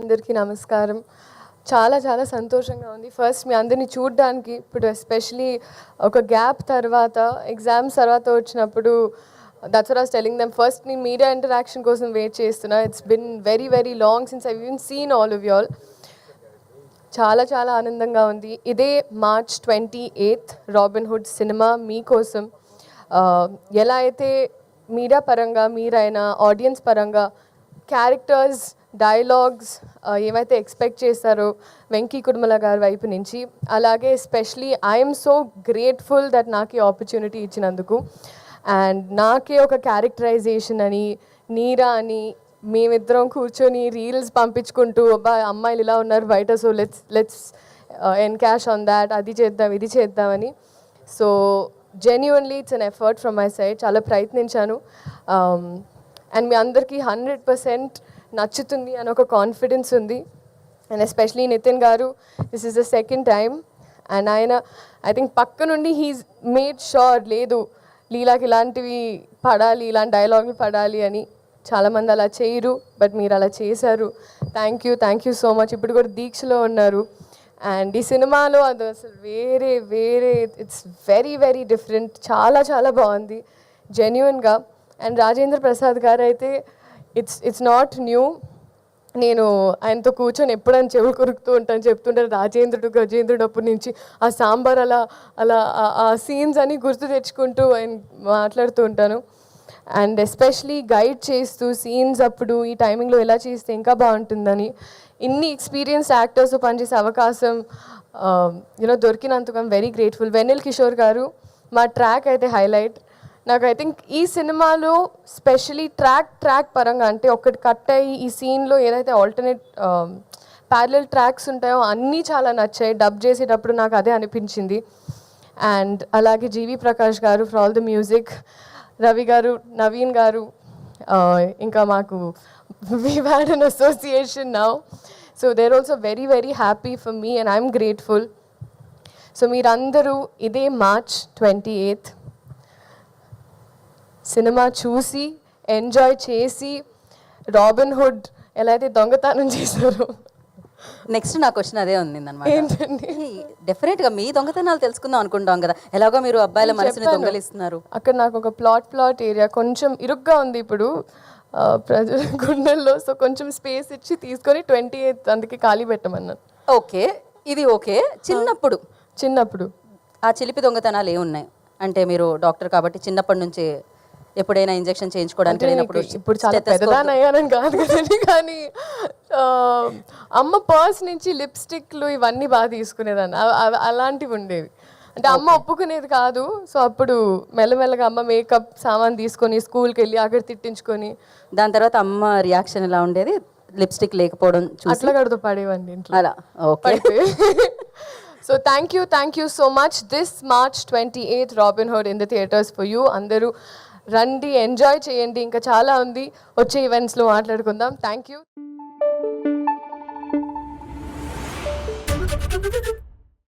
అందరికీ నమస్కారం. చాలా చాలా సంతోషంగా ఉంది. ఫస్ట్ మీ అందరినీ చూడడానికి ఇప్పుడు ఎస్పెషలీ ఒక గ్యాప్ తర్వాత ఎగ్జామ్స్ తర్వాత వచ్చినప్పుడు that's was telling them first నేను మీడియా ఇంటరాక్షన్ కోసం వెయిట్ చేస్తున్నా. It's been very very long since I even seen all of all చాలా చాలా ఆనందంగా ఉంది. ఇదే March twenty eighth Robin Hood cinema మీకోసం ఎలా అయితే మీడియా పరంగా మీరైనా ఆడియన్స్ పరంగా క్యారెక్టర్స్ డైలాగ్స్ ఏమైతే ఎక్స్పెక్ట్ చేస్తారో వెంకీ కుడుమల గారి వైపు నుంచి అలాగే especially I'm so grateful that నాకు ఈ ఆపర్చునిటీ ఇచ్చినందుకు. అండ్ నాకే ఒక క్యారెక్టరైజేషన్ అని నీరా అని మేమిద్దరం కూర్చొని రీల్స్ పంపించుకుంటూ అబ్బా అమ్మాయిలు ఇలా ఉన్నారు బయట so let's let's encash on that అది చేద్దాం ఇది చేద్దామని so genuinely it's an effort from my side చాలా ప్రయత్నించాను. Um, అండ్ మీ అందరికీ హండ్రెడ్ పర్సెంట్ నచ్చుతుంది అని ఒక కాన్ఫిడెన్స్ ఉంది. And especially Nitin garu this is the second time and ఆయన ఐ థింక్ పక్క నుండి హీస్ మేడ్ షూర్ లేదు లీలాకి ఇలాంటివి పడాలి ఇలాంటి డైలాగులు పడాలి అని చాలామంది అలా చేయరు బట్ మీరు అలా చేశారు. Thank you thank you so much ఇప్పుడు కూడా దీక్షలో ఉన్నారు. అండ్ ఈ సినిమాలో అది అసలు వేరే వేరే ఇట్స్ వెరీ వెరీ డిఫరెంట్ చాలా చాలా బాగుంది. జెన్యున్గా అండ్ రాజేంద్ర ప్రసాద్ గారు అయితే ఇట్స్ ఇట్స్ నాట్ న్యూ నేను ఆయనతో కూర్చొని ఎప్పుడైనా చెవి కొరుకుతూ ఉంటాను చెప్తుంటారు రాజేంద్రుడు గజేంద్రుడు అప్పటి నుంచి ఆ సాంబార్ అలా అలా ఆ- ఆ సీన్స్ అని గుర్తు తెచ్చుకుంటూ ఆయన మాట్లాడుతూ ఉంటాను. అండ్ ఎస్పెషలీ గైడ్ చేస్తూ సీన్స్ అప్పుడు ఈ టైమింగ్లో ఎలా చేస్తే ఇంకా బాగుంటుందని. ఇన్ని ఎక్స్పీరియన్స్ యాక్టర్స్ పనిచేసే అవకాశం um, యూనో దొరికినందుకు I'm very grateful Vennela Kishore garu మా ట్రాక్ అయితే హైలైట్ నాకు ఐ థింక్ ఈ సినిమాలో స్పెషలీ ట్రాక్ ట్రాక్ పరంగా అంటే ఒకటి కట్ అయ్యి ఈ సీన్లో ఏదైతే ఆల్టర్నేట్ ప్యారలల్ ట్రాక్స్ ఉంటాయో అన్నీ చాలా నచ్చాయి. డబ్ చేసేటప్పుడు నాకు అదే అనిపించింది. అండ్ అలాగే GV Prakash garu for all the music Ravi garu Naveen garu uh, ఇంకా మాకు we had an association now so there also very very happy for me and I'm grateful so మీరందరూ ఇదే March twenty eighth సినిమా చూసి enjoy చేసి Robin Hood ఎలా అయితే దొంగతనం చేశారో. నెక్స్ట్ నా క్వశ్చన్ అదే ఉంది ఏంటండి? డెఫినెట్గా మీ దొంగతనాలు తెలుసుకుందాం అనుకుంటాం కదా. ఎలాగో మీరు అబ్బాయిల మనసుని. దొంగలిస్తున్నారు. అక్కడ నాకు ఒక ప్లాట్ ప్లాట్ ఏరియా కొంచెం ఇరుగ్గా ఉంది ఇప్పుడు. ప్రజల గుండెల్లో సో కొంచెం స్పేస్ ఇచ్చి తీసుకొని ట్వంటీ ఎయిత్ అందుకే ఖాళీ పెట్టమన్నాను. ఓకే ఇది ఓకే. చిన్నప్పుడు. చిన్నప్పుడు. ఆ చిలిపి దొంగతనాలు ఏమున్నాయి? అంటే మీరు డాక్టర్ కాబట్టి చిన్నప్పటి నుంచి ఎప్పుడైనా ఇంజెక్షన్ చేయించుకోవడానికి ఇప్పుడు చాలా stethoscope- పెద్దదాని అయ్యానని కాదు కదండి కానీ అమ్మ పర్స్ నుంచి లిప్స్టిక్లు ఇవన్నీ బాగా తీసుకునేదాన్ని. అలాంటివి ఉండేవి. అంటే అమ్మ ఒప్పుకునేది కాదు. సో అప్పుడు మెల్లమెల్లగా అమ్మ మేకప్ సామాన్ తీసుకొని స్కూల్కి వెళ్ళి అక్కడ తిట్టించుకొని. దాని తర్వాత అమ్మ రియాక్షన్ ఎలా ఉండేది? లిప్స్టిక్ లేకపోవడం అట్లా కడుతూ పడేవండి ఇంట్లో. అలా. Okay so thank you thank you so much this March twenty eighth Robin Hood in the theatres for you అందరూ రండి ఎంజాయ్ చేయండి. ఇంకా చాలా ఉంది. వచ్చే ఈవెంట్స్లో మాట్లాడుకుందాం. Thank you